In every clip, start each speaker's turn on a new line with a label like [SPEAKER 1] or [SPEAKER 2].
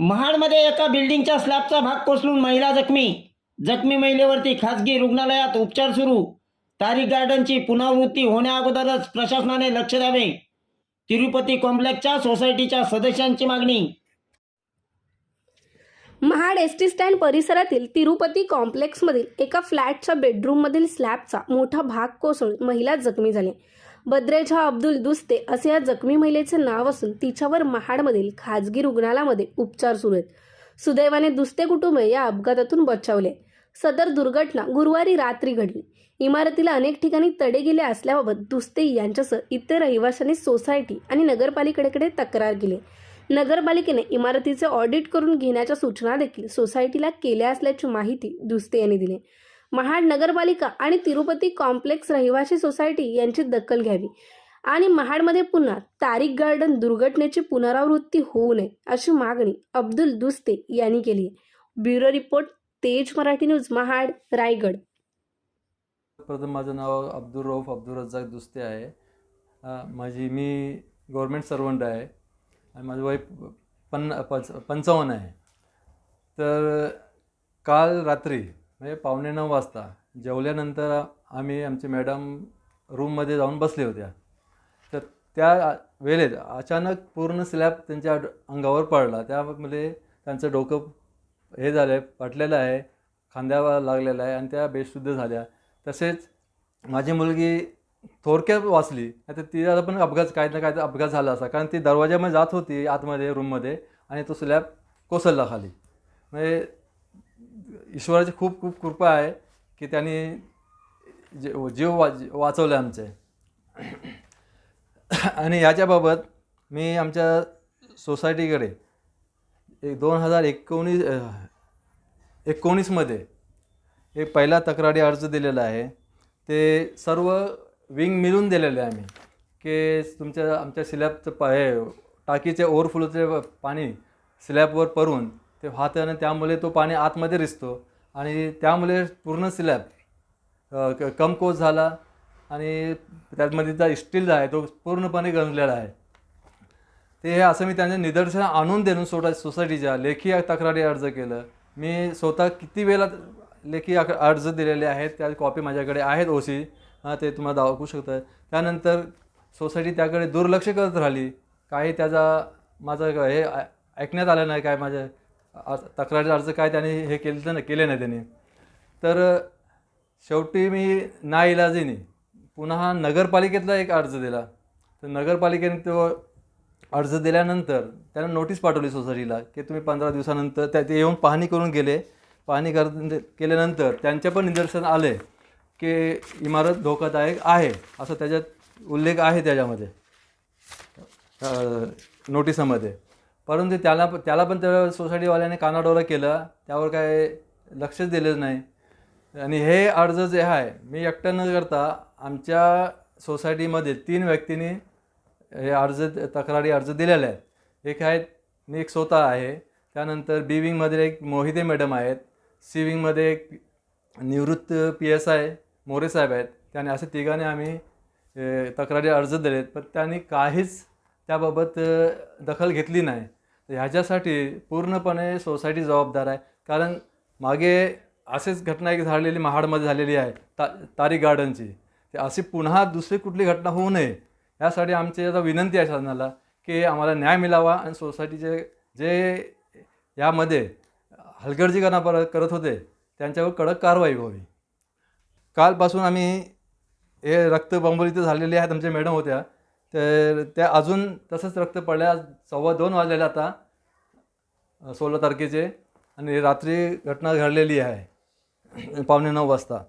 [SPEAKER 1] महाडमध्ये एका बिल्डिंगच्या स्लॅबचा भाग कोसळून महिला जखमी. जखमी महिलेवरती खासगी रुग्णालयात उपचार सुरू. तारीख गार्डनची पुनरावृत्ती होण्याअगोदरच प्रशासनाने लक्ष द्यावे. तिरुपती कॉम्प्लेक्सच्या सोसायटीच्या सदस्यांची मागणी.
[SPEAKER 2] महाड एस टी स्टँड परिसरातील तिरुपती कॉम्प्लेक्समधील एका फ्लॅटच्या बेडरूममधील स्लॅबचा मोठा भाग कोसळून महिला जखमी झाली. बद्रेझा अब्दुल दुस्ते असे या जखमी महिलेचे नाव असून तिच्यावर महाडमधील खाजगी रुग्णालयामध्ये उपचार सुरू आहेत. सुदैवाने दुस्ते कुटुंब या अपघातातून बचावले. सदर दुर्घटना गुरुवारी रात्री घडली. इमारतीला अनेक ठिकाणी तडे गेले असल्याबाबत दुस्ते यांच्यासह इतर रहिवाशांनी सोसायटी आणि नगरपालिकेकडे तक्रार केली. नगरपालिकेने इमारतीचे ऑडिट करून घेण्याच्या सूचना देखील सोसायटीला केल्या असल्याची माहिती दुस्ते यांनी दिली. महाड नगरपालिका आणि तिरुपती कॉम्प्लेक्स रहिवासी सोसायटी यांची दखल घ्यावी. आणि महाडमध्ये पुन्हा तारीख गार्डन दुर्घटनेची पुनरावृत्ती होऊ नये अशी मागणी अब्दुल दुस्ते यांनी केली आहे. ब्युरो रिपोर्ट तेज मराठी न्यूज महाड रायगड.
[SPEAKER 3] प्रथम माझं नाव अब्दुल रौफ अब्दुल रज्जाक दुस्ते आहे. माझी मी गव्हर्मेंट सर्वंट आहे. आणि माझं वय पन्न पंच पंचावन्न आहे. तर काल रात्री म्हणजे पावणे नऊ वाजता. जेवल्यानंतर आम्ही आमचे मॅडम रूममध्ये जाऊन बसले होत्या. तर त्या वेळेत अचानक पूर्ण स्लॅब त्यांच्या अंगावर पडला. त्यामध्ये त्यांचं डोकं हे झालं आहे पटलेलं आहे खांद्यावर लागलेलं आहे आणि त्या बेशुद्ध झाल्या. तसेच माझी मुलगी थोडक्यात वाचली. नाही तर तिला पण अपघात काय ना काय तर अपघात झाला असा. कारण ती दरवाजामध्ये जात होती आतमध्ये रूममध्ये आणि तो स्लॅब कोसळला खाली. म्हणजे ईश्वराची खूप खूप कृपा आहे की त्यांनी जे जीव वाच वाचवले आमचे. आणि याच्याबाबत मी आमच्या सोसायटीकडे एक दोन हजार एकोणीस एकोणीसमध्ये एक पहिला तक्रारी अर्ज दिलेला आहे. ते सर्व विंग मिळून दिलेले आहे आम्ही की तुमच्या आमच्या स्लॅबचं प हे टाकीचे ओव्हरफ्लोचे पाणी स्लॅबवर परून ते वाहतं आणि त्यामुळे तो पाणी आतमध्ये रिसतो. आणि त्यामुळे पूर्ण स्लॅब कमकोस झाला. आणि त्यामध्येचा स्टील आहे तो पूर्णपणे गंजलेला आहे. ते हे असं मी त्यांच्या निदर्शन आणून देऊन सोडा सोसायटीच्या लेखी तक्रारी अर्ज केलं. मी स्वतः किती वेळा लेखी अक- अर्ज दिलेले आहेत त्या कॉपी माझ्याकडे आहेत ओ सी ते तुम्हाला दाखवू शकतं. त्यानंतर सोसायटी त्याकडे दुर्लक्ष करत राहिली. काही त्याचा माझं हे ऐ- ऐकण्यात आलं नाही काय माझ्या तक्रारी अर्ज काय त्याने हे केलं नाही केले नाही त्यांनी. तर शेवटी मी नाईलाजीने पुन्हा नगरपालिकेतला एक अर्ज दिला. तर नगरपालिकेने तो अर्ज दिल्यानंतर त्यांना नोटीस पाठवली सोसायटीला की तुम्ही पंधरा दिवसानंतर त्या ते येऊन पाहणी करून गेले. पाहणी कर केल्यानंतर त्यांच्या पण निदर्शन आले की इमारत धोकादायक आहे असं त्याच्यात उल्लेख आहे त्याच्यामध्ये नोटिसामध्ये. परंतु त्याला त्याला पण त्या सोसायटीवाल्याने कानाडोळा केलं त्यावर काय लक्षच दिलेलं नाही. आणि हे अर्ज जे आहे मी एकटं न करता आमच्या सोसायटीमध्ये तीन व्यक्तींनी हे अर्ज तक्रारी अर्ज दिलेले आहेत. एक आहेत मी एक स्वतः आहे. त्यानंतर बी विंगमध्ये एक मोहिते मॅडम आहेत. सी विंगमध्ये एक निवृत्त पी एस आय मोरे साहेब आहेत. त्याने असे तिघांनी आम्ही तक्रारी अर्ज दिलेत. पण त्यांनी काहीच त्याबाबत दखल घेतली नाही. तर ह्याच्यासाठी पूर्णपणे सोसायटी जबाबदार आहे. कारण मागे असेच घटना एक झालेली महाडमध्ये झालेली आहे ता तारी गार्डनची. ते अशी पुन्हा दुसरी कुठली घटना होऊ नये यासाठी आमची आता विनंती आहे शासनाला की आम्हाला न्याय मिळावा आणि सोसायटीचे जे यामध्ये हलगर्जीकरणा पर करत होते त्यांच्यावर कडक कारवाई व्हावी. कालपासून आम्ही हे रक्त बंबोलीत झालेले आहेत आमच्या मॅडम होत्या तर त्या अजून तसंच रक्त पडल्या. सव्वा दोन वाजलेले आता सोळा तारखेचे. आणि रात्री घटना घडलेली आहे. पावणे नऊ वाजता.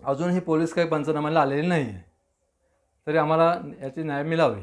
[SPEAKER 3] अजूनही पोलीस काही पंचनाम्याला आलेले नाही आहे तरी आम्हाला याची न्याय मिळावी.